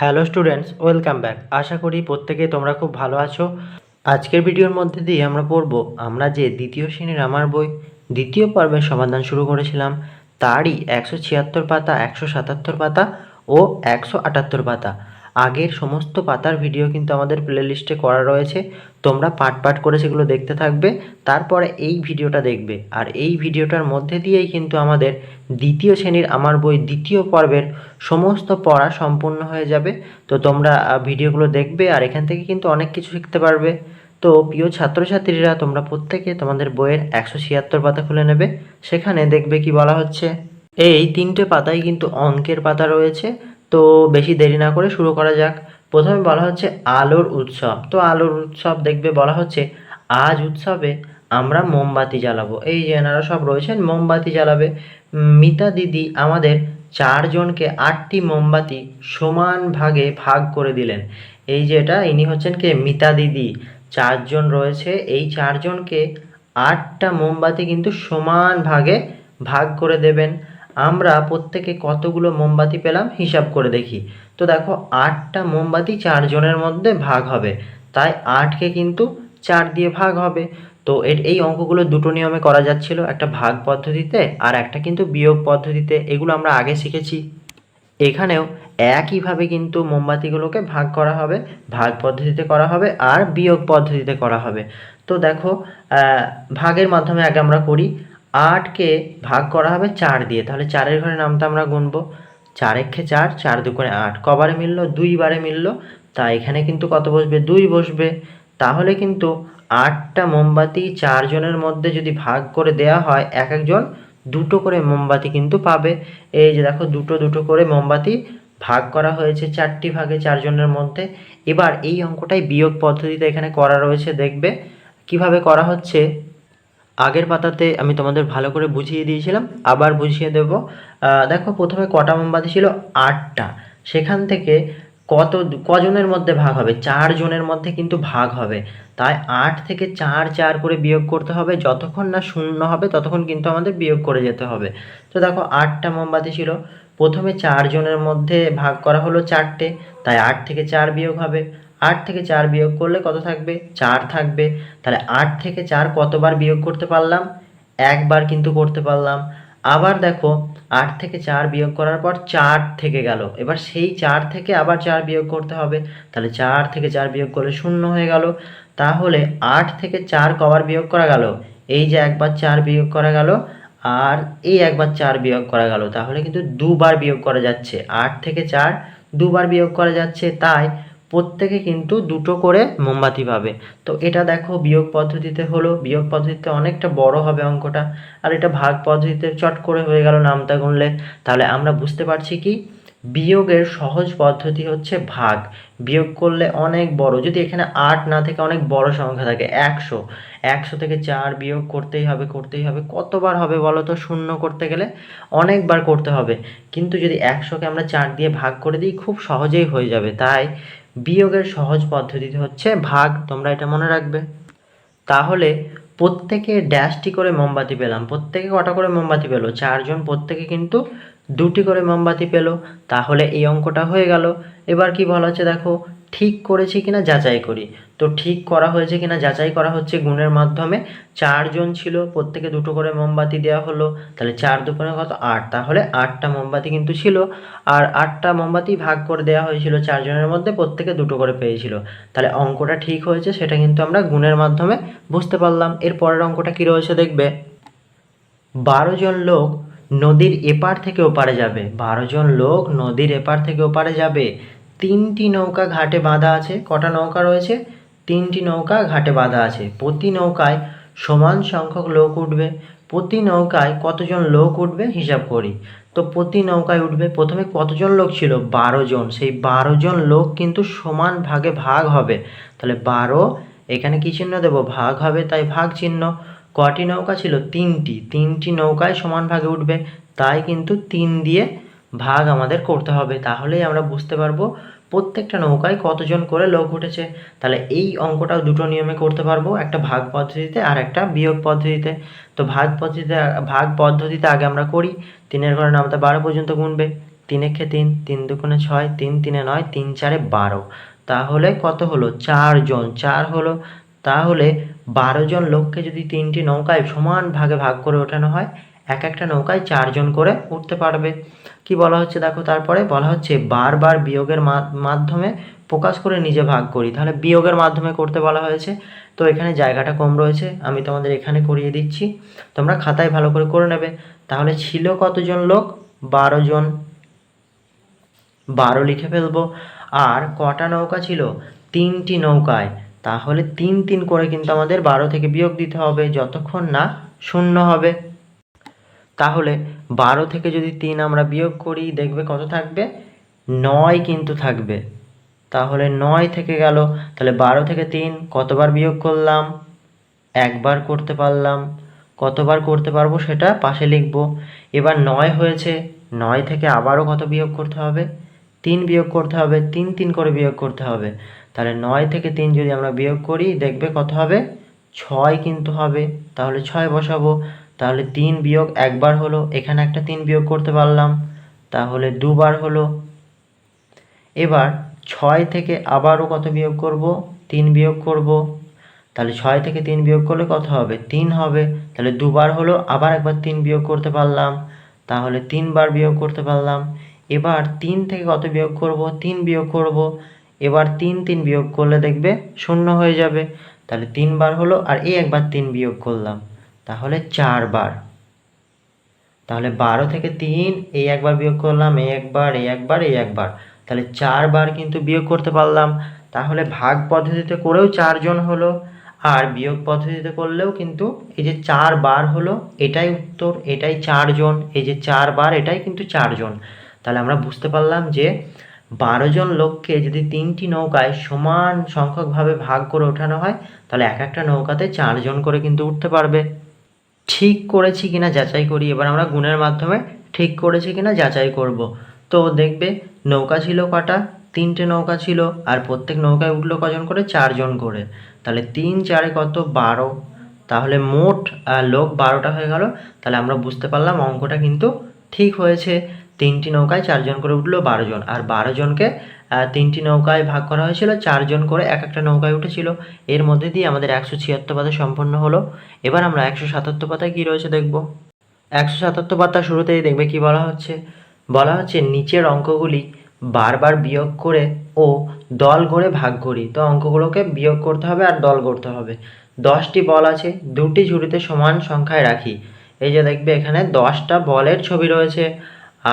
Hello students, welcome back. আশা করি প্রত্যেকে তোমরা খুব ভালো আছো। আজকের ভিডিওর মধ্যে দিয়ে আমরা পড়ব, আমরা যে দ্বিতীয় শ্রেণির আমার বই, দ্বিতীয় পর্বের সমাধান শুরু করেছিলাম। তারই একশো ছিয়াত্তর পাতা, একশো সাতাত্তর পাতা ও একশো আটাত্তর পাতা। আগের সমস্ত পাতার ভিডিও কিন্তু আমাদের প্লেলিস্টে করা রয়েছে। তোমরা পাট পাট করে সেগুলো দেখতে থাকবে, তারপরে এই ভিডিওটা দেখবে। আর এই ভিডিওটার মধ্যে দিয়েই কিন্তু আমাদের দ্বিতীয় শ্রেণির আমার বই দ্বিতীয় পর্বের সমস্ত পড়া সম্পূর্ণ হয়ে যাবে। তো তোমরা ভিডিওগুলো দেখবে আর এখান থেকে কিন্তু অনেক কিছু শিখতে পারবে। তো প্রিয় ছাত্রছাত্রীরা, তোমরা প্রত্যেকে তোমাদের বইয়ের একশো ছিয়াত্তর পাতা খুলে নেবে। সেখানে দেখবে কি বলা হচ্ছে। এই তিনটে পাতায় কিন্তু অঙ্কের পাতা রয়েছে। তো বেশি দেরি না করে শুরু করা যাক। প্রথমে বলা হচ্ছে আলোর উৎসব। তো আলোর উৎসব দেখবে বলা হচ্ছে, আজ উৎসবে আমরা মোমবাতি জ্বালাবো। এই যে এনারা সব রয়েছেন, মোমবাতি জ্বালাবে। মিতা দিদি আমাদের চারজনকে আটটি মোমবাতি সমান ভাগে ভাগ করে দিলেন। এই যে এটা, ইনি হচ্ছেন কে? মিতা দিদি। চারজন রয়েছে। এই চারজনকে আটটা মোমবাতি কিন্তু সমান ভাগে ভাগ করে দেবেন। আমরা প্রত্যেকে কতগুলো মোমবাতি পেলাম? হিসাব করে দেখি। তো দেখো আটটা মোমবাতি চারজনের মধ্যে ভাগ হবে। তাই আটকে কিন্তু চার দিয়ে ভাগ হবে। তো এর এই অঙ্কগুলো দুটো নিয়মে করা যাচ্ছিল, একটা ভাগ পদ্ধতিতে আর একটা কিন্তু বিয়োগ পদ্ধতিতে। এগুলো আমরা আগে শিখেছি। এখানেও একইভাবে কিন্তু মোমবাতিগুলোকে ভাগ করা হবে, ভাগ পদ্ধতিতে করা হবে আর বিয়োগ পদ্ধতিতে করা হবে। তো দেখো ভাগের মাধ্যমে আগে আমরা করি, আটকে ভাগ করা হবে চার দিয়ে। তাহলে চারের ঘরে নামটা আমরা গুনবো। চার একে চার চার দুগুণে আট। কবারে মিললো, দুইবারে মিললো, তা এখানে কিন্তু কত বসবে? দুই বসবে। তাহলে কিন্তু আটটা মোমবাতি চারজনের মধ্যে যদি ভাগ করে দেয়া হয়, এক একজন দুটো করে মোমবাতি কিন্তু পাবে। এই যে দেখো, দুটো দুটো করে মোমবাতি ভাগ করা হয়েছে চারটি ভাগে চারজনের মধ্যে। এবার এই অঙ্কটাই বিয়োগ পদ্ধতিতে এখানে করা রয়েছে। দেখবে কীভাবে করা হচ্ছে? আগের পাতাতে আমি তোমাদের ভালো করে বুঝিয়ে দিয়েছিলাম, আবার বুঝিয়ে দেব। দেখো প্রথমে কটা মোমবাতি ছিল? আটটা। সেখান থেকে কত, কজনের মধ্যে ভাগ হবে? চার জনের মধ্যে কিন্তু ভাগ হবে। তাই আট থেকে চার চার করে বিয়োগ করতে হবে। যতক্ষণ না শূন্য হবে, ততক্ষণ কিন্তু আমাদের বিয়োগ করে যেতে হবে। তো দেখো, আটটা মোমবাতি ছিল। প্রথমে চারজনের মধ্যে ভাগ করা হলো চারটে। তাই আট থেকে চার বিয়োগ হবে। আট থেকে চার বিয়োগ করলে কত থাকবে? চার থাকবে। তাহলে আট থেকে চার কতবার বিয়োগ করতে পারলাম? একবার কিন্তু করতে পারলাম। আবার দেখো, আট থেকে চার বিয়োগ করার পর চার থেকে গেল। এবার সেই চার থেকে আবার চার বিয়োগ করতে হবে। তাহলে চার থেকে চার বিয়োগ করলে শূন্য হয়ে গেল। তাহলে আট থেকে চার কবার বিয়োগ করা গেল? এই যে একবার চার বিয়োগ করা গেল, আর এই একবার চার বিয়োগ করা গেল। তাহলে কিন্তু দুবার বিয়োগ করা যাচ্ছে। আট থেকে চার দুবার বিয়োগ করা যাচ্ছে। তাই প্রত্যেকে কিন্তু দুটো করে মোমবাতি পাবে। তো এটা দেখো বিয়োগ পদ্ধতিতে হলো। বিয়োগ পদ্ধতিতে অনেকটা বড় হবে অঙ্কটা। আর এটা ভাগ পদ্ধতিতে চট করে হয়ে গেল নামতা গুনলে। তাহলে আমরা বুঝতে পারছি কি? বিয়োগের সহজ পদ্ধতি হচ্ছে ভাগ। বিয়োগ করলে অনেক বড়। যদি এখানে আট না থেকে, অনেক বড় সংখ্যা থাকে। একশো। একশো থেকে চার বিয়োগ করতেই হবে করতেই হবে। কতবার হবে বলো তো? শূন্য করতে গেলে অনেকবার করতে হবে। কিন্তু যদি একশোকে আমরা চার দিয়ে ভাগ করে দিই, খুব সহজেই হয়ে যাবে। তাই বিয়োগের সহজ পদ্ধতিতে হচ্ছে ভাগ, তোমরা এটা মনে রাখবে। তাহলে প্রত্যেকে ড্যাশটি করে মোমবাতি পেলাম। প্রত্যেকে কটা করে মোমবাতি পেল? চারজন, প্রত্যেকে কিন্তু দুটি করে মোমবাতি পেল। তাহলে এই অঙ্কটা হয়ে গেল। এবার কি বলা হচ্ছে দেখো? ঠিক করেছি কিনা যাচাই করি। তো ঠিক করা হয়েছে কিনা যাচাই করা হচ্ছে গুণের মাধ্যমে। চারজন ছিল, প্রত্যেকে দুটো করে মোমবাতি দেওয়া হলো। তাহলে চার দুপুরে কত? আট। তাহলে আটটা মোমবাতি কিন্তু ছিল। আর আটটা মোমবাতি ভাগ করে দেওয়া হয়েছিল চারজনের মধ্যে, প্রত্যেকে দুটো করে পেয়েছিল। তাহলে অঙ্কটা ঠিক হয়েছে, সেটা কিন্তু আমরা গুণের মাধ্যমে বুঝতে পারলাম। এর পরের অঙ্কটা কী রয়েছে দেখবে? বারো জন লোক নদীর এপার থেকে ওপারে যাবে। বারো জন লোক নদীর এপার থেকে ওপারে যাবে। তিনটি নৌকা ঘাটে বাঁধা আছে, কটা নৌকা রয়েছে? তিনটি নৌকা ঘাটে বাঁধা আছে। প্রতি নৌকায় সমান সংখ্যক লোক উঠবে। প্রতি নৌকায় কতজন লোক উঠবে? হিসাব করি। তো প্রতি নৌকায় উঠবে, প্রথমে কতজন লোক ছিল? বারো জন। সেই বারো জন লোক কিন্তু সমান ভাগে ভাগ হবে। তাহলে বারো, এখানে কি চিহ্ন দেবো? ভাগ হবে, তাই ভাগ চিহ্ন। কটি নৌকা ছিল? তিনটি। তিনটি নৌকায় সমান ভাগে উঠবে। তাই কিন্তু তিন দিয়ে ভাগ আমাদের করতে হবে। তাহলেই আমরা বুঝতে পারব প্রত্যেকটা নৌকায় কতজন করে লোক উঠেছে। তাহলে এই অঙ্কটাও দুটো নিয়মে করতে পারব, একটা ভাগ পদ্ধতিতে আর একটা বিয়োগ পদ্ধতিতে। তো ভাগ পদ্ধতিতে ভাগ পদ্ধতিতে আগে আমরা করি, তিনের ঘরে নামতে বারো পর্যন্ত গুনবে। তিন একে তিন তিন দুগুণে ছয়, তিন তিনে নয়, তিন চারে বারো। তাহলে কত হলো? চারজন চার হলো, তাহলে বারো জন লোককে যদি তিনটি নৌকায় সমান ভাগে ভাগ করে ওঠানো হয় এক একটা নৌকায় চারজন করে উঠতে পারবে। কি বলা হচ্ছে দেখো তারপরে? বলা হচ্ছে বারবার বিয়োগের মাধ্যমে প্রকাশ করে নিজে ভাগ করি। তাহলে বিয়োগের মাধ্যমে করতে বলা হয়েছে। তো এখানে জায়গাটা কম রয়েছে। আমি তোমাদের এখানে করিয়ে দিচ্ছি। তোমরা খাতায় ভালো করে করে নেবে। তাহলে ছিল কতজন লোক? বারো জন। বারো লিখে ফেলব। আর কটা নৌকা ছিল? তিনটি নৌকায়। তাহলে তিন তিন করে কিন্তু আমাদের বারো থেকে বিয়োগ দিতে হবে। যতক্ষণ না শূন্য হবে। তাহলে বারো থেকে যদি তিন আমরা বিয়োগ করি, দেখবে কত থাকবে? নয় কিন্তু থাকবে। তাহলে নয় থেকে গেল, তাহলে বারো থেকে তিন, কতবার বিয়োগ করলাম? একবার করতে পারলাম। কতবার করতে পারব সেটা পাশে লিখব। এবার নয় হয়েছে, নয় থেকে আবারও কত বিয়োগ করতে হবে? তিন বিয়োগ করতে হবে, তিন তিন করে বিয়োগ করতে হবে। তাহলে নয় থেকে তিন যদি আমরা বিয়োগ করি, দেখবে কত হবে? ছয় কিন্তু হবে। তাহলে ছয় বসাবো। তাহলে তিন বিয়োগ একবার হলো, এখানে একটা তিন বিয়োগ করতে পারলাম, তাহলে দুবার হলো। এবার ছয় থেকে আবারও কত বিয়োগ করব? তিন বিয়োগ করব। তাহলে ছয় থেকে তিন বিয়োগ করলে কত হবে? তিন হবে। তাহলে দুবার হলো, আবার একবার তিন বিয়োগ করতে পারলাম। তাহলে তিনবার বিয়োগ করতে পারলাম। এবার তিন থেকে কত বিয়োগ করব? তিন বিয়োগ করব। এবার তিন তিন বিয়োগ করলে দেখবে শূন্য হয়ে যাবে। তাহলে তিনবার হলো আর এই একবার তিন বিয়োগ করলাম। তাহলে চারবার। তাহলে বারো থেকে তিন, এই একবার বিয়োগ করলাম, এই একবার এই একবার এই একবার। তাহলে চারবার কিন্তু বিয়োগ করতে পারলাম। তাহলে ভাগ পদ্ধতিতে করেও চারজন হলো, আর বিয়োগ পদ্ধতিতে করলেও কিন্তু এই যে চারবার হলো, এটাই উত্তর, এটাই চারজন, এই যে চারবার, এটাই কিন্তু চারজন। তাহলে আমরা বুঝতে পারলাম যে বারো জন লোককে যদি তিনটি নৌকায় সমান সংখ্যকভাবে ভাগ করে ওঠানো হয়, তাহলে এক একটা নৌকাতে চারজন করে কিন্তু উঠতে পারবে। ঠিক করেছি কিনা যাচাই করি। এবার আমরা গুণের মাধ্যমে ঠিক করেছি কিনা যাচাই করব। তো দেখবে নৌকা ছিল কটা তিনটে নৌকা ছিল আর প্রত্যেক নৌকায় উঠল কজন করে? চারজন করে। তাহলে তিন চারে কত? বারো। তাহলে মোট লোক বারোটা হয়ে গেল। তাহলে আমরা বুঝতে পারলাম অঙ্কটা কিন্তু ঠিক হয়েছে। তিনটি নৌকায় চারজন করে উঠল বারো জন আর বারো জনকে আহ, তিনটি নৌকায় ভাগ করা হয়েছিল, চারজন করে এক একটা নৌকায় উঠেছিল। এর মধ্যে দিয়ে আমাদের একশো ছিয়াত্তর পাতা সম্পন্ন হলো। এবার আমরা একশো সাতাত্তর পাতায় কী রয়েছে দেখব। একশো সাতাত্তর পাতা শুরুতেই দেখবে কি বলা হচ্ছে। বলা হচ্ছে নিচের অঙ্কগুলি বারবার বিয়োগ করে ও দল গড়ে ভাগ করি। তো অঙ্কগুলোকে বিয়োগ করতে হবে আর দল করতে হবে। দশটি বল আছে, দুটি ঝুড়িতে সমান সংখ্যায় রাখি। এই যে দেখবে এখানে দশটা বলের ছবি রয়েছে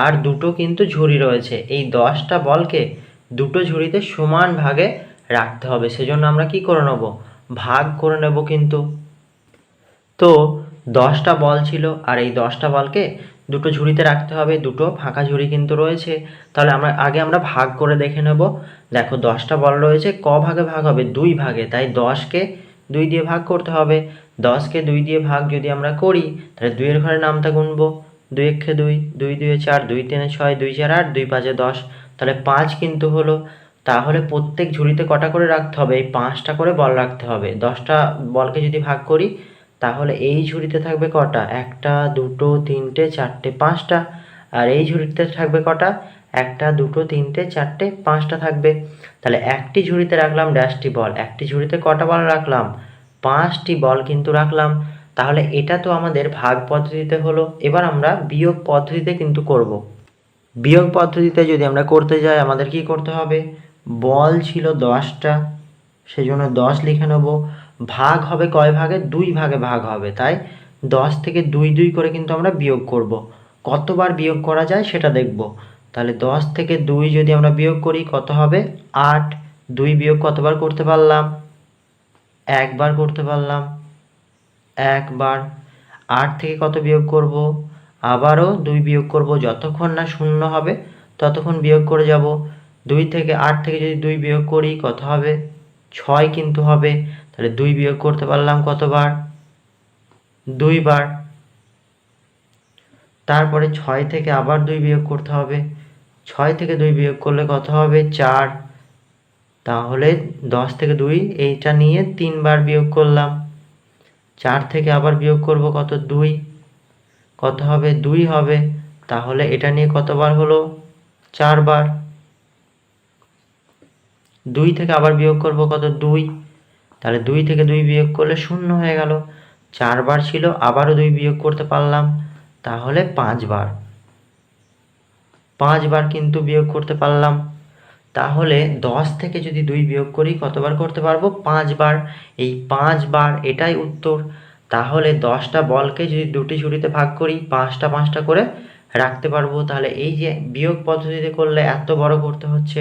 আর দুটো কিন্তু ঝুড়ি রয়েছে। এই দশটা বলকে দুটো ঝুড়িতে সমান ভাগে রাখতে হবে। সেজন্য আমরা কি করে নেব? ভাগ করে নেব কিন্তু। তো দশটা বল ছিল, আর এই দশটা বলকে দুটো ঝুড়িতে রাখতে হবে। দুটো ফাঁকা ঝুড়ি কিন্তু রয়েছে। তাহলে আমরা, আগে আমরা ভাগ করে দেখে নেব। দেখো, দশটা বল রয়েছে, ক ভাগে ভাগ হবে? দুই ভাগে। তাই দশকে দুই দিয়ে ভাগ করতে হবে। দশকে দুই দিয়ে ভাগ যদি আমরা করি, তাহলে দুইয়ের ঘরে নামটা গুনবো। দুই একে দুই দুই দুয়ে চার, দুই তিনে ছয়, দুই চার আট, দুই পাঁচে দশ। তাহলে পাঁচ কিন্তু হলো, তাহলে প্রত্যেক ঝুড়িতে কটা করে রাখতে হবে? এই পাঁচটা করে বল রাখতে হবে। দশটা বলকে যদি ভাগ করি, তাহলে এই ঝুড়িতে থাকবে কটা? একটা, দুটো, তিনটে, চারটে, পাঁচটা। আর এই ঝুড়িতে থাকবে কটা? একটা, দুটো, তিনটে, চারটে, পাঁচটা থাকবে। তাহলে একটি ঝুড়িতে রাখলাম ড্যাশটি বল। একটি ঝুড়িতে কটা বল রাখলাম? পাঁচটি বল কিন্তু রাখলাম। তাহলে এটা তো আমাদের ভাগ পদ্ধতিতে হলো। এবার আমরা বিয়োগ পদ্ধতিতে কিন্তু করব। বিয়োগ পদ্ধতিতে যদি আমরা করতে যাই, আমাদের কি করতে হবে? বল ছিল দশটা, সেজন্য দশ লিখে নেব। ভাগ হবে কয় ভাগে? দুই ভাগে ভাগ হবে। তাই দশ থেকে দুই দুই করে কিন্তু আমরা বিয়োগ করব। কতবার বিয়োগ করা যায় সেটা দেখব। তাহলে দশ থেকে দুই যদি আমরা বিয়োগ করি, কত হবে? আট। দুই বিয়োগ কতবার করতে পারলাম? একবার করতে পারলাম। একবার। আট থেকে কত বিয়োগ করব? আবারও দুই বিয়োগ করব যতক্ষণ না শূন্য হবে, ততক্ষণ বিয়োগ করে যাব। দুই থেকে আট থেকে যদি দুই বিয়োগ করি, কত হবে? ছয় কিন্তু হবে। তাহলে দুই বিয়োগ করতে পারলাম কতবার? দুইবার। তারপরে ছয় থেকে আবার দুই বিয়োগ করতে হবে। ছয় থেকে দুই বিয়োগ করলে কত হবে? চার। তাহলে দশ থেকে দুই, এইটা নিয়ে তিনবার বিয়োগ করলাম। চার থেকে আবার বিয়োগ করব কত? দুই। কত হবে দুই হবে? তাহলে এটা নিয়ে কতবার হলো? চারবার। দুই থেকে আবার বিয়োগ করব কত? দুই। তাহলে দুই থেকে দুই বিয়োগ করলে শূন্য হয়ে গেল। চারবার ছিল, আবারও দুই বিয়োগ করতে পারলাম। তাহলে পাঁচবার। পাঁচবার কিন্তু বিয়োগ করতে পারলাম। তাহলে দশ থেকে যদি দুই বিয়োগ করি, কতবার করতে পারব? পাঁচবার। এই পাঁচবার এটাই উত্তর। তাহলে দশটা বলকে যদি দুটি ঝুড়িতে ভাগ করি, পাঁচটা পাঁচটা করে রাখতে পারব। তাহলে এই যে বিয়োগ পদ্ধতিতে করলে এত বড় করতে হচ্ছে,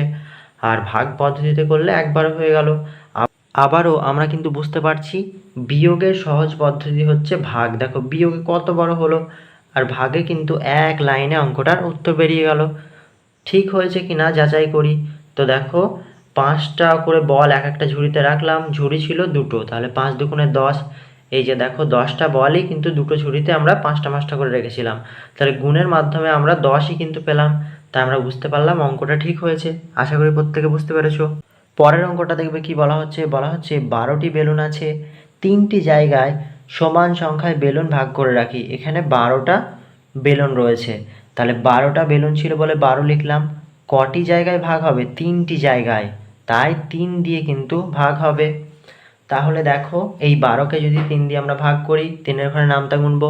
আর ভাগ পদ্ধতিতে করলে একবার হয়ে গেল। আবারও আমরা কিন্তু বুঝতে পারছি, বিয়োগের সহজ পদ্ধতি হচ্ছে ভাগ। দেখো, বিয়োগে কত বড় হলো, আর ভাগে কিন্তু এক লাইনে অঙ্কটার উত্তর বেরিয়ে গেল। ঠিক হয়েছে কি না যাচাই করি। তো দেখো, পাঁচটা করে বল এক একটা ঝুড়িতে রাখলাম, ঝুড়ি ছিল দুটো। তাহলে পাঁচ দুগুণে দশ এই যে দেখো দশটা বলই কিন্তু দুটো ঝুড়িতে আমরা পাঁচটা পাঁচটা করে রেখেছিলাম। তাহলে গুণের মাধ্যমে আমরা দশই কিন্তু পেলাম। তাই আমরা বুঝতে পারলাম অঙ্কটা ঠিক হয়েছে। আশা করি প্রত্যেকে বুঝতে পেরেছ। পরের অঙ্কটা দেখবে কি বলা হচ্ছে? বলা হচ্ছে বারোটি বেলুন আছে। তিনটি জায়গায় সমান সংখ্যায় বেলুন ভাগ করে রাখি। এখানে বারোটা বেলুন রয়েছে। তাহলে বারোটা বেলুন ছিল বলে বারো লিখলাম। কটি জায়গায় ভাগ হবে? তিনটি জায়গায়। তাই তিন দিয়ে কিন্তু ভাগ হবে। তাহলে দেখো, এই বারোকে যদি তিন দিয়ে আমরা ভাগ করি, তিনের ঘরে নামতা গুনবো।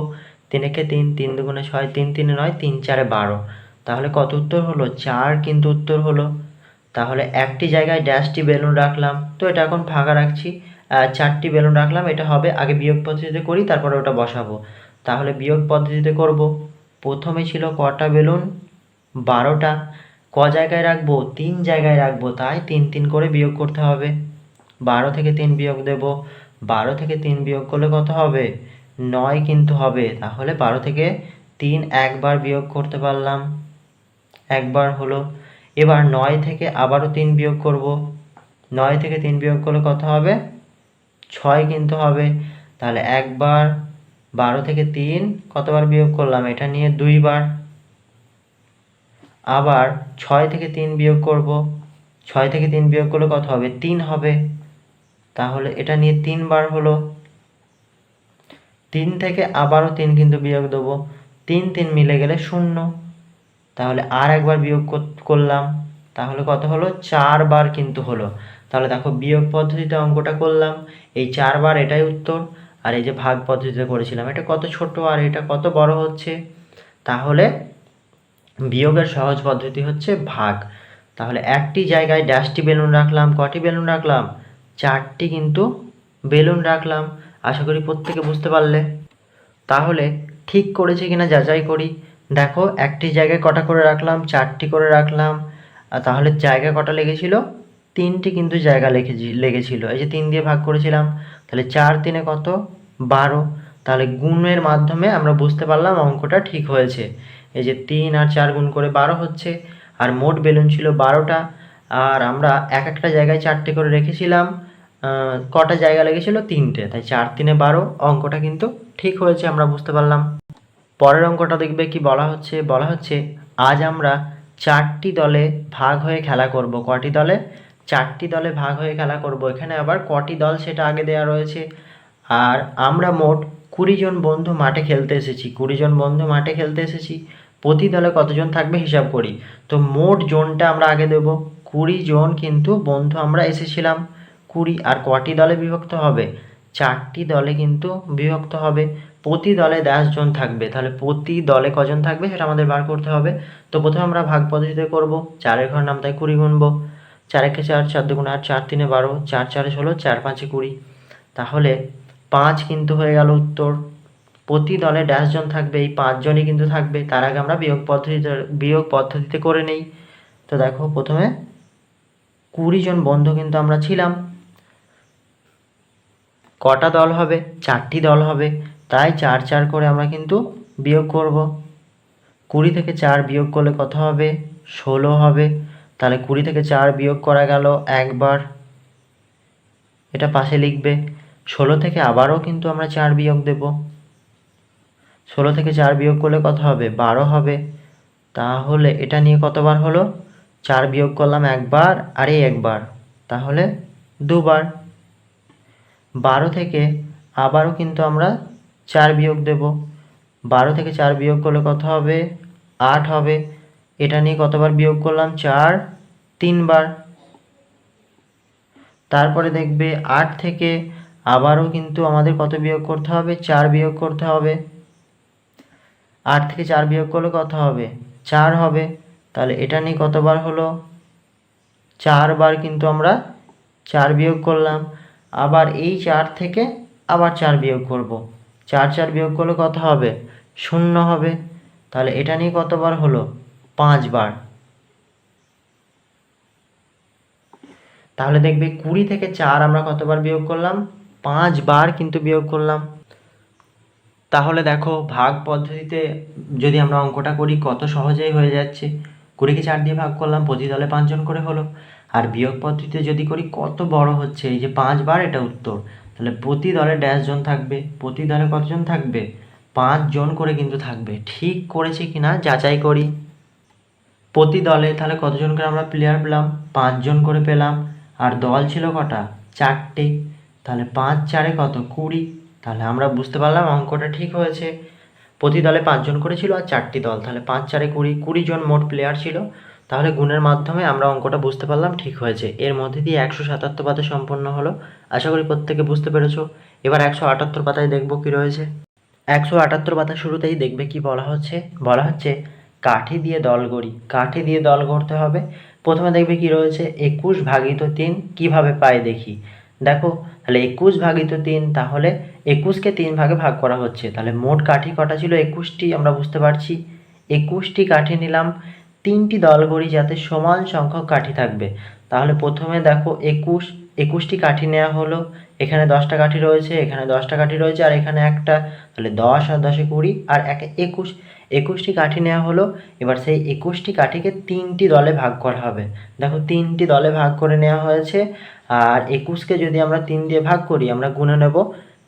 তিনেকে তিন তিন দুগুণে ছয়, তিন তিনে নয়, তিন চারে বারো। তাহলে কত উত্তর হলো? চার কিন্তু উত্তর হলো। তাহলে একটি জায়গায় ড্যাশটি বেলুন রাখলাম। তো এটা এখন ফাঁকা রাখছি। চারটি বেলুন রাখলাম, এটা হবে আগে বিয়োগ পদ্ধতিতে করি, তারপরে ওটা বসাবো। তাহলে বিয়োগ পদ্ধতিতে করব। প্রথমে ছিল কটা বেলুন? বারোটা। ক জায়গায় রাখব? তিন জায়গায় রাখব। তাই তিন তিন করে বিয়োগ করতে হবে। বারো থেকে তিন বিয়োগ দেব। বারো থেকে তিন বিয়োগ করলে কত হবে? নয় কিন্তু হবে। তাহলে বারো থেকে তিন একবার বিয়োগ করতে পারলাম। একবার হলো। এবার নয় থেকে আবারও তিন বিয়োগ করব। নয় থেকে তিন বিয়োগ করলে কত হবে? ছয় কিন্তু হবে। তাহলে একবার বারো থেকে তিন কতবার বিয়োগ করলাম? এটা নিয়ে দুইবার। আবার ছয় থেকে তিন বিয়োগ করব। ছয় থেকে তিন বিয়োগ করলে কত হবে? তিন হবে। তাহলে এটা নিয়ে তিনবার হলো। তিন থেকে আবারও তিন কিন্তু বিয়োগ দেবো। তিন তিন মিলে গেলে শূন্য। তাহলে আর একবার বিয়োগ কর- করলাম। তাহলে কত হলো? চারবার কিন্তু হলো। তাহলে দেখো বিয়োগ পদ্ধতিতে অঙ্কটা করলাম। এই চারবার এটাই উত্তর। আর এই যে ভাগ পদ্ধতিতে করেছিলাম, এটা কত ছোট আর এটা কত বড় হচ্ছে? তাহলে বিয়োগের সহজ পদ্ধতি হচ্ছে ভাগ। তাহলে একটি জায়গায় ড্যাশটি বেলুন রাখলাম, কটি বেলুন রাখলাম? চারটি কিন্তু বেলুন রাখলাম। আশা করি প্রত্যেকে বুঝতে পারলে। তাহলে ঠিক করেছে কিনা যাচাই করি। দেখো, একটি জায়গায় কটা করে রাখলাম, চারটি করে রাখলাম। তাহলে জায়গা কটা লেগেছিল? তিনটি কিন্তু জায়গা লেগেছি লেগেছিল। এই যে তিন দিয়ে ভাগ করেছিলাম, তাহলে চার তিনে কত? বারো। তাহলে গুণের মাধ্যমে আমরা বুঝতে পারলাম অঙ্কটা ঠিক হয়েছে। এই যে তিন আর চার গুণ করে বারো হচ্ছে, আর মোট বেলুন ছিল বারোটা। আর আমরা এক একটা জায়গায় চারটে করে রেখেছিলাম। কটা জায়গা লেগেছিল? তিনটে। তাই চার, তিনে বারো। অঙ্কটা কিন্তু ঠিক হয়েছে, আমরা বুঝতে পারলাম। পরের অঙ্কটা দেখবে কি বলা হচ্ছে? বলা হচ্ছে, আজ আমরা চারটি দলে ভাগ হয়ে খেলা করব। কটি দলে? চারটি দলে ভাগ হয়ে খেলা করব। এখানে আবার কটি দল সেটা আগে দেওয়া রয়েছে। আর আমরা মোট কুড়ি জন বন্ধু মাঠে খেলতে এসেছি। কুড়ি জন বন্ধু মাঠে খেলতে এসেছি। প্রতি দলে কতজন থাকবে হিসাব করি। তো মোট জনটা আমরা আগে দেব। কুড়ি জন কিন্তু বন্ধু আমরা এসেছিলাম। কুড়ি আর কটি দলে বিভক্ত হবে? চারটি দলে কিন্তু বিভক্ত হবে। প্রতি দলে দশ জন থাকবে। তাহলে প্রতি দলে কজন থাকবে সেটা আমাদের বার করতে হবে। তো প্রথমে আমরা ভাগ পদ্ধতিতে করব। চারের ঘর নাম তাই কুড়ি গুনবো। চার একে চার চার দুগুণ আট, চার তিনে বারো, চার চারে ষোলো, চার পাঁচে কুড়ি। তাহলে পাঁচ কিন্তু হয়ে গেল উত্তর। প্রতি দলে জন থাকবে। এই পাঁচজনই কিন্তু থাকবে। তার আগে আমরা বিয়োগ পদ্ধতিতে বিয়োগ পদ্ধতিতে করে নেই। তো দেখো প্রথমে কুড়ি জন বন্ধু কিন্তু আমরা ছিলাম। কটা দল হবে? চারটি দল হবে। তাই চার চার করে আমরা কিন্তু বিয়োগ করব। কুড়ি থেকে চার বিয়োগ করলে কত হবে? ষোলো হবে। তাহলে কুড়ি থেকে চার বিয়োগ করা গেল একবার। এটা পাশে লিখবে। ষোলো থেকে আবারও কিন্তু আমরা চার বিয়োগ দেব। ষোলো থেকে চার বিয়োগ করলে কত হবে? বারো হবে। তাহলে এটা নিয়ে কতবার হলো? চার বিয়োগ করলাম একবার আর এই একবার। তাহলে দুবার। বারো থেকে আবারও কিন্তু আমরা চার বিয়োগ দেব। বারো থেকে চার বিয়োগ করলে কত হবে? আট হবে। এটা নিয়ে কতবার বিয়োগ করলাম? চার, তিনবার। তারপরে দেখবে আট থেকে আবারও কিন্তু আমাদের কত বিয়োগ করতে হবে? চার বিয়োগ করতে হবে। আট থেকে চার বিয়োগ করলে কত হবে? চার হবে। তাহলে এটা নিয়ে কতবার হলো? চারবার কিন্তু আমরা চার বিয়োগ করলাম। আবার এই চার থেকে আবার চার বিয়োগ করব। চার চার বিয়োগ করলে কত হবে? শূন্য হবে। তাহলে এটা নিয়ে কতবার হলো? পাঁচবার। তাহলে দেখবে কুড়ি থেকে চার আমরা কতবার বিয়োগ করলাম? পাঁচবার কিন্তু বিয়োগ করলাম। তাহলে দেখো, ভাগ পদ্ধতিতে যদি আমরা অঙ্কটা করি, কত সহজেই হয়ে যাচ্ছে? কুড়িকে চার দিয়ে ভাগ করলাম প্রতি দলে পাঁচজন করে হলো। আর বিয়োগ পদ্ধতিতে যদি করি, কত বড় হচ্ছে? এই যে পাঁচবার এটা উত্তর। তাহলে প্রতি দলে ড্যাশ জন থাকবে। প্রতি দলে কতজন থাকবে? পাঁচজন করে কিন্তু থাকবে। ঠিক করেছে কি না? যাচাই করি। প্রতি দলে তাহলে কতজন করে আমরা প্লেয়ার পেলাম? পাঁচজন করে পেলাম। আর দল ছিল কটা? চারটে। তাহলে পাঁচ চারে কত? কুড়ি। তাহলে আমরা বুঝতে পারলাম অঙ্কটা ঠিক হয়েছে। প্রতি দলে পাঁচজন করে ছিল আর চারটি দল। তাহলে পাঁচ চারে কুড়ি। কুড়ি জন মোট প্লেয়ার ছিল। তাহলে গুণের মাধ্যমে আমরা অঙ্কটা বুঝতে পারলাম, ঠিক হয়েছে। এর মধ্যে দিয়ে একশো সাতাত্তর পাতা সম্পন্ন হলো। আশা করি প্রত্যেকে বুঝতে পেরেছ। এবার একশো আটাত্তর পাতায় দেখব কি রয়েছে। একশো আটাত্তর পাতা শুরুতেই দেখবে কি বলা হচ্ছে। বলা হচ্ছে, কাঠি দিয়ে দল গড়ি। কাঠি দিয়ে দল গড়তে হবে। প্রথমে দেখবে কি রয়েছে, একুশ ভাগিত তিন, কীভাবে পাই দেখি। দেখো, তাহলে একুশ ভাগিত তিন, তাহলে একুশকে তিন ভাগে ভাগ করা হচ্ছে। তাহলে মোট কাঠি কটা ছিল? একুশটি, আমরা বুঝতে পারছি। একুশটি কাঠি নিলাম। তিনটি দল গড়ি যাতে সমান সংখ্যক কাঠি থাকবে। তাহলে প্রথমে দেখো একুশ, একুশটি কাঠি নেওয়া হলো। এখানে দশটা কাঠি রয়েছে, এখানে দশটা কাঠি রয়েছে, আর এখানে একটা, তাহলে দশ আর দশে কুড়ি, আর একে একুশ, একুশটি কাঠি নেওয়া হলো। এবার সেই একুশটি কাঠিকে তিনটি দলে ভাগ করা হবে। দেখো তিনটি দলে ভাগ করে নেওয়া হয়েছে, আর একুশকে যদি আমরা তিন দিয়ে ভাগ করি, আমরা গুনে নেব।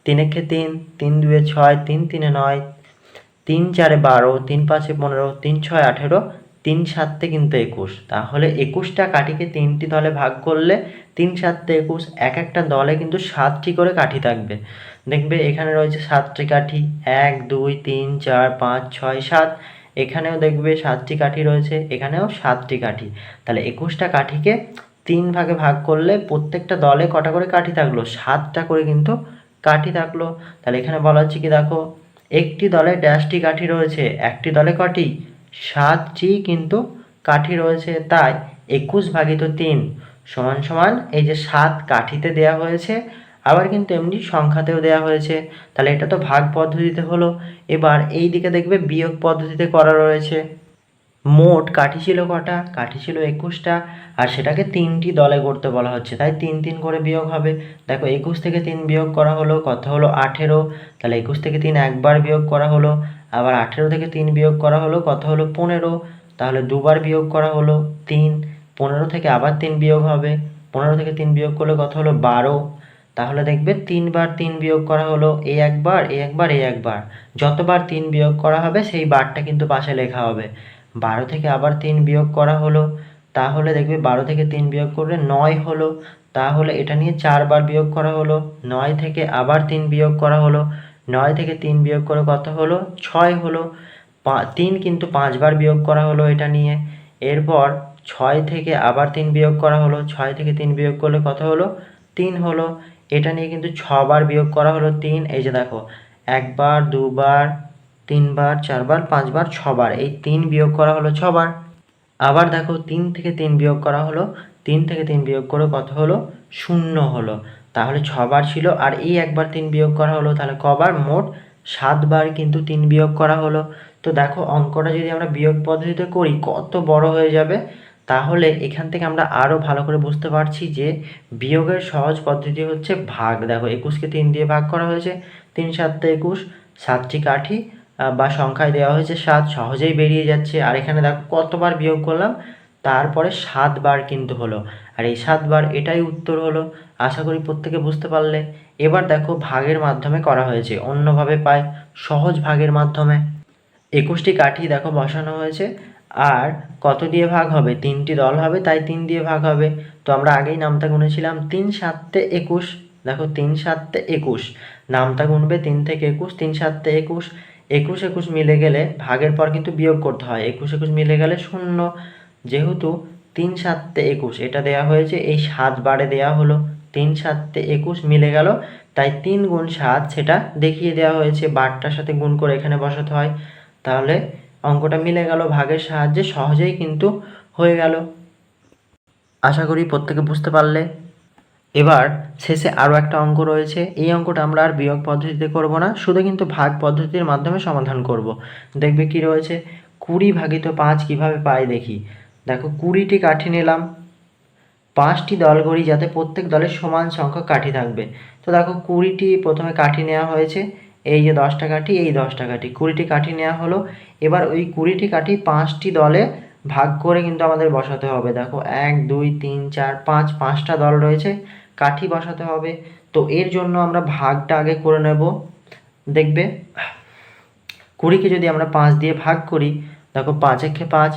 তিন একে তিন তিন দুয়ে ছয়, তিন, তিনে নয়, তিন চারে বারো, তিন পাঁচে পনেরো, তিন ছয় আঠেরো তিন সাতে কিন্তু একুশ। তাহলে একুশটা কাঠিকে তিনটি দলে ভাগ করলে তিন সাতে একুশ, এক একটা দলে কিন্তু সাতটি করে কাঠি থাকবে। দেখবে এখানে রয়েছে সাতটি কাঠি, এক, দুই, তিন, চার, পাঁচ, ছয়, সাত। এখানেও দেখবে সাতটি কাঠি রয়েছে, এখানেও সাতটি কাঠি। তাহলে একুশটা কাঠিকে তিন ভাগে ভাগ করলে প্রত্যেকটা দলে কটা করে কাঠি থাকল? সাতটা করে কিন্তু কাঠি থাকল। তাহলে এখানে বলা হচ্ছে কি দেখো, একটি দলে ড্যাশটি কাঠি রয়েছে, একটি দলে কটি? সাতটি কিন্তু কাঠি রয়েছে, তাই একুশ ভাগিত তিন সমান সমান এই যে সাত কাঠিতে দেয়া হয়েছে, আবার কিন্তু এমনি সংখ্যাতেও দেয়া হয়েছে। তাহলে এটা তো ভাগ পদ্ধতিতে হলো। এবার এই দিকে দেখবে বিয়োগ পদ্ধতিতে করা রয়েছে। মোট কাঠি ছিল কটা? কাঠি ছিল একুশটা, আর সেটাকে তিনটি দলে করতে বলা হচ্ছে। তাই তিন তিন করে বিয়োগ হবে। দেখো, একুশ থেকে তিন বিয়োগ করা হলো, কত হলো আঠেরো? তাহলে একুশ থেকে তিন একবার বিয়োগ করা হলো। আবার আঠেরো থেকে তিন বিয়োগ করা হলো, কত হলো? পনেরো। তাহলে দুবার বিয়োগ করা হলো তিন। পনেরো থেকে আবার তিন বিয়োগ হবে। পনেরো থেকে তিন বিয়োগ করলে কত হলো? বারো। তাহলে দেখবে তিনবার তিন বিয়োগ করা হলো এই একবার এই একবার এই একবার। যতবার তিন বিয়োগ করা হবে, সেই বারটা কিন্তু পাশে লেখা হবে। বারো থেকে আবার তিন বিয়োগ করা হলো, তাহলে দেখবে বারো থেকে তিন বিয়োগ করলে নয় হলো। তাহলে এটা নিয়ে চারবার বিয়োগ করা হলো, নয় থেকে আবার তিন বিয়োগ করা হলো। নয় থেকে তিন বিয়োগ করে কত হলো? ছয় হলো। তিন কিন্তু পাঁচবার বিয়োগ করা হলো এটা নিয়ে। এরপর ছয় থেকে আবার তিন বিয়োগ করা হলো। ছয় থেকে তিন বিয়োগ করলে কত হলো? তিন হলো। এটা নিয়ে কিন্তু ছবার বিয়োগ করা হলো তিন। এই যে দেখো, একবার, দুবার, তিনবার, চারবার, পাঁচবার, ছবার। এই তিন বিয়োগ করা হলো ছবার। আবার দেখো, তিন থেকে তিন বিয়োগ করা হলো। তিন থেকে তিন বিয়োগ করে কত হলো? শূন্য হলো। তাহলে ছবার ছিল আর এই একবার তিন বিয়োগ করা হলো, তাহলে কবার? মোট সাতবার কিন্তু তিন বিয়োগ করা হলো। তো দেখো, অঙ্কটা যদি আমরা বিয়োগ পদ্ধতিতে করি, কত বড় হয়ে যাবে? তাহলে এখান থেকে আমরা আরও ভালো করে বুঝতে পারছি যে বিয়োগের সহজ পদ্ধতি হচ্ছে ভাগ। দেখো, একুশকে তিন দিয়ে ভাগ করা হয়েছে। তিন সাতটা একুশ সাতটি কাঠি বা সংখ্যায় দেওয়া হয়েছে সাত, সহজেই বেরিয়ে যাচ্ছে। আর এখানে দেখো, কতবার বিয়োগ করলাম? তারপরে সাতবার কিন্তু হলো। আর এই সাতবার এটাই উত্তর হলো। আশা করি প্রত্যেকে বুঝতে পারলে। এবার দেখো ভাগের মাধ্যমে করা হয়েছে। অন্যভাবে পায় সহজ ভাগের মাধ্যমে। একুশটি কাঠি দেখো বসানো হয়েছে। আর কত দিয়ে ভাগ হবে? তিনটি দল হবে, তাই তিন দিয়ে ভাগ হবে। তো আমরা আগেই নামটা গুনেছিলাম। তিন সাতে একুশ। দেখো তিন সাতে একুশ। নামটা গুনবে তিন থেকে একুশ, তিন সাতে একুশ। একুশ একুশ মিলে গেলে ভাগের পর কিন্তু বিয়োগ করতে হয়। একুশ একুশ মিলে গেলে শূন্য। যেহেতু তিন সাতে একুশ, এটা দেয়া হয়েছে। এই সাত বারে দেয়া হলো। তিন সাতে একুশ মিলে গেল। তাই তিন গুণ সাত সেটা দেখিয়ে দেওয়া হয়েছে। বারটার সাথে গুণ করে এখানে বসাতে হয়। তাহলে অঙ্কটা মিলে গেল ভাগের সাহায্যে সহজেই কিন্তু হয়ে গেল। আশা করি প্রত্যেকে বুঝতে পারলে। এবার শেষে আরও একটা অঙ্ক রয়েছে। এই অঙ্কটা আমরা আর বিয়োগ পদ্ধতিতে করব না। শুধু কিন্তু ভাগ পদ্ধতির মাধ্যমে সমাধান করব। দেখবে কি রয়েছে? কুড়ি ভাগিত পাঁচ কীভাবে পাই দেখি। দেখো কুড়িটি কাঠি নিলাম। পাঁচটি দল করি যাতে প্রত্যেক দলের সমান সংখ্যক কাঠি থাকবে। তো দেখো, কুড়িটি প্রথমে কাঠি নেওয়া হয়েছে। এই যে দশটা কাঠি, এই দশটা কাঠি। কুড়িটি কাঠি নেওয়া হলো। এবার ওই কুড়িটি কাঠি পাঁচটি দলে ভাগ করে কিন্তু আমাদের বসাতে হবে। দেখো, এক, দুই, তিন, চার, পাঁচ, পাঁচটা দল রয়েছে, কাঠি বসাতে হবে। তো এর জন্য আমরা ভাগটা আগে করে নেব। দেখবে, কুড়িকে যদি আমরা পাঁচ দিয়ে ভাগ করি, দেখো পাঁচ একে পাঁচ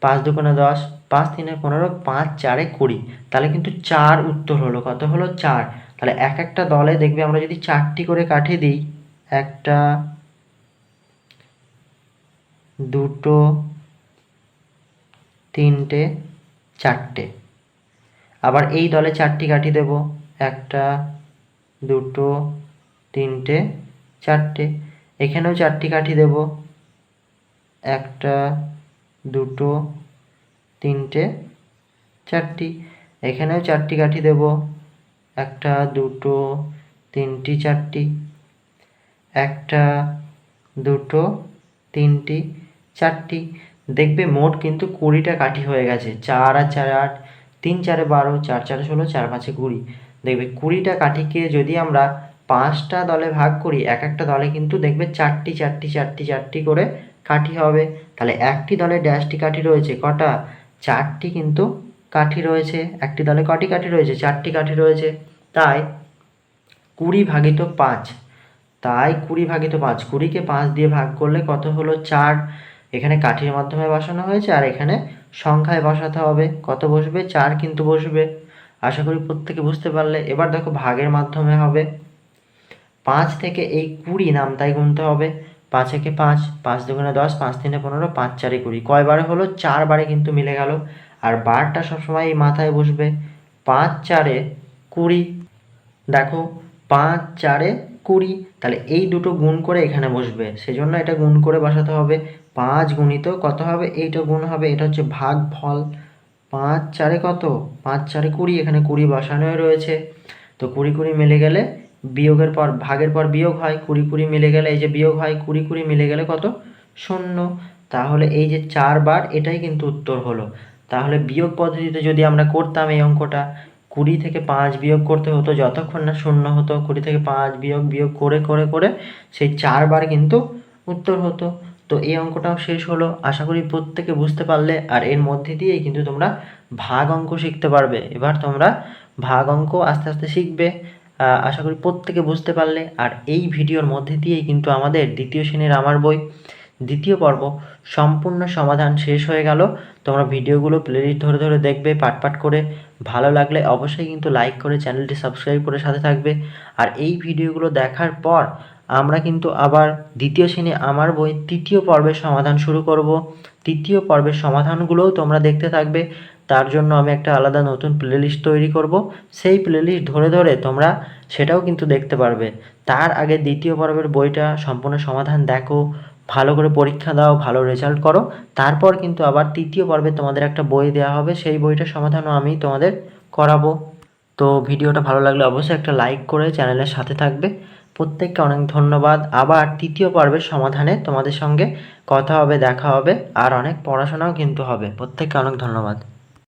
পাঁচ দুগুণে দশ, পাঁচ তিনে পনেরো, পাঁচ চারে কুড়ি। তাহলে কিন্তু চার উত্তর হলো। কত হলো? চার। তাহলে এক একটা দলে দেখবে আমরা যদি চারটি করে কাঠি দিই, একটা, দুটো, তিনটে, চারটে। আবার এই দলে চারটি কাঠি দেব। একটা, দুটো, তিনটে, চারটে। এখানেও চারটি কাঠি দেব। একটা দুটো, তিনটে, চারটি। এখানেও চারটি কাঠি দেব। একটা, দুটো, তিনটি, চারটি। একটা, দুটো, তিনটি, চারটি। দেখবে মোট কিন্তু কুড়িটা কাঠি হয়ে গেছে। চার আর চার আট, তিন চারে বারো, চার চারে ষোলো, চার পাঁচে কুড়ি। দেখবে কুড়িটা কাঠিকে যদি আমরা পাঁচটা দলে ভাগ করি, এক একটা দলে কিন্তু দেখবে চারটি চারটি চারটি চারটি করে কাঠি হবে। তাহলে একটি দলে ড্যাশটি কাঠি রয়েছে, কটা? চারটি কিন্তু কাঠি রয়েছে। একটি দলে কটি কাঠি রয়েছে? চারটি কাঠি রয়েছে। তাই কুড়ি ভাগিত পাঁচ। তাই কুড়ি ভাগিত পাঁচ। কুড়িকে পাঁচ দিয়ে ভাগ করলে কত হলো? চার। এখানে কাঠির মাধ্যমে বসানো হয়েছে আর এখানে সংখ্যায় বসাতে হবে। কত বসবে? চার কিন্তু বসবে। আশা করি প্রত্যেকে বুঝতে পারলে। এবার দেখো ভাগের মাধ্যমে হবে। পাঁচ থেকে এই কুড়ি নামতাই গুনতে হবে। পাঁচ একে পাঁচ পাঁচ দুগুণে দশ, পাঁচ তিনে পনেরো, পাঁচ চারে কুড়ি। কয়বারে হলো? চারবারে কিন্তু মিলে গেল। আর বারটা সবসময় এই মাথায় বসবে। পাঁচ চারে কুড়ি। দেখো, পাঁচ চারে কুড়ি। তাহলে এই দুটো গুণ করে এখানে বসবে। সেজন্য এটা গুণ করে বসাতে হবে। পাঁচ গুণিত কত হবে? এইটা গুণ হবে। এটা হচ্ছে ভাগ ফল পাঁচ চারে কত? পাঁচ চারে কুড়ি। এখানে কুড়ি বসানোই রয়েছে। তো কুড়ি কুড়ি মিলে গেলে বিয়োগের পর, ভাগের পর বিয়োগ হয়, কুড়ি কুড়ি মিলে গেলে এই যে বিয়োগ হয়, কুড়ি কুড়ি মিলে গেলে কত? শূন্য। তাহলে এই যে চারবার এটাই কিন্তু উত্তর হলো। তাহলে বিয়োগ পদ্ধতিতে যদি আমরা করতাম এই অঙ্কটা, কুড়ি থেকে পাঁচ বিয়োগ করতে হতো যতক্ষণ না শূন্য হতো, কুড়ি থেকে পাঁচ বিয়োগ বিয়োগ করে করে করে সেই চারবার কিন্তু উত্তর হতো। তো এই অঙ্কটাও শেষ হলো। আশা করি প্রত্যেকে বুঝতে পারলে, আর এর মধ্যে দিয়েই কিন্তু তোমরা ভাগ অঙ্ক শিখতে পারবে। এবার তোমরা ভাগ অঙ্ক আস্তে আস্তে শিখবে। আশা করি প্রত্যেকে বুঝতে পারলে। আর এই ভিডিওর মধ্যে দিয়েই কিন্তু আমাদের দ্বিতীয় শ্রেণির আমার বই, দ্বিতীয় পর্ব সম্পূর্ণ সমাধান শেষ হয়ে গেল। তোমরা ভিডিওগুলো প্লেলিস্ট ধরে ধরে দেখবে, পাট পাট করে। ভালো লাগলে অবশ্যই কিন্তু লাইক করে চ্যানেলটি সাবস্ক্রাইব করে সাথে থাকবে। আর এই ভিডিওগুলো দেখার পর আমরা কিন্তু আবার দ্বিতীয় শ্রেণি আমার বই, তৃতীয় পর্বের সমাধান শুরু করব। তৃতীয় পর্বের সমাধানগুলোও তোমরা দেখতে থাকবে। তার জন্য আমি একটা আলাদা নতুন প্লেলিস্ট তৈরি করব। সেই প্লেলিস্ট ধরে ধরে তোমরা সেটাও কিন্তু দেখতে পারবে। তার আগে দ্বিতীয় পর্বের বইটা সম্পূর্ণ সমাধান দেখো, ভালো করে পরীক্ষা দাও, ভালো রেজাল্ট করো। তারপর কিন্তু আবার তৃতীয় পর্বে তোমাদের একটা বই দেওয়া হবে, সেই বইটার সমাধানও আমি তোমাদের করাবো। তো ভিডিওটা ভালো লাগলে অবশ্যই একটা লাইক করে চ্যানেলের সাথে থাকবে। প্রত্যেককে অনেক ধন্যবাদ। আবার তৃতীয় পর্বের সমাধানে তোমাদের সঙ্গে কথা হবে, দেখা হবে, আর অনেক পড়াশোনাও কিন্তু হবে। প্রত্যেককে অনেক ধন্যবাদ।